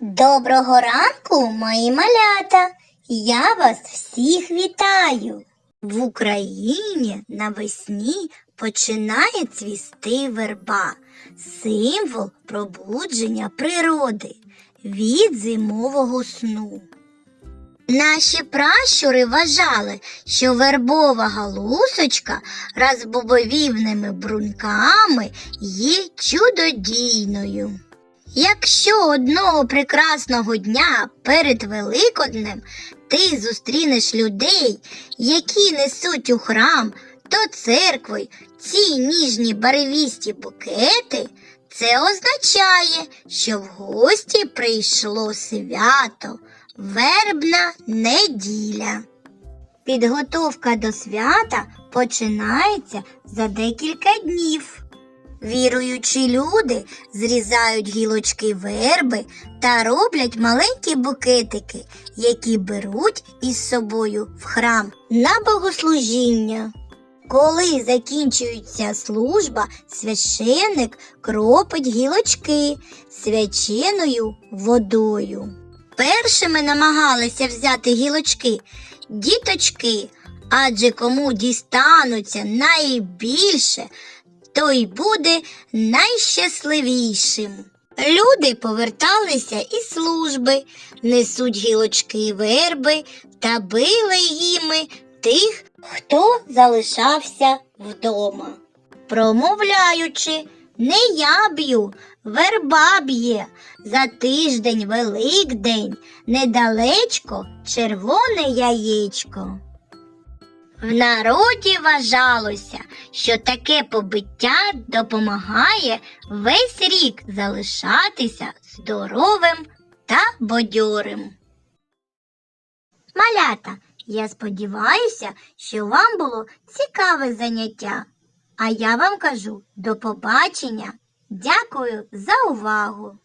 Доброго ранку, мої малята! Я вас всіх вітаю! В Україні навесні починає цвісти верба, символ пробудження природи від зимового сну. Наші пращури вважали, що вербова галусочка розбобовівними бруньками є чудодійною. Якщо одного прекрасного дня перед Великоднем ти зустрінеш людей, які несуть у храм до церкви ці ніжні барвісті букети, це означає, що в гості прийшло свято, вербна неділя. Підготовка до свята починається за декілька днів. Віруючі люди зрізають гілочки верби та роблять маленькі букетики, які беруть із собою в храм на богослужіння. Коли закінчується служба, священник кропить гілочки свяченою водою. Першими намагалися взяти гілочки діточки, адже кому дістануться найбільше, той буде найщасливішим. Люди поверталися із служби, несуть гілочки верби та били їми тих, хто залишався вдома, промовляючи, не я б'ю, верба б'є, за тиждень Великдень, недалечко червоне яєчко. В народі вважалося, що таке побиття допомагає весь рік залишатися здоровим та бадьорим. Малята, я сподіваюся, що вам було цікаве заняття. А я вам кажу до побачення. Дякую за увагу!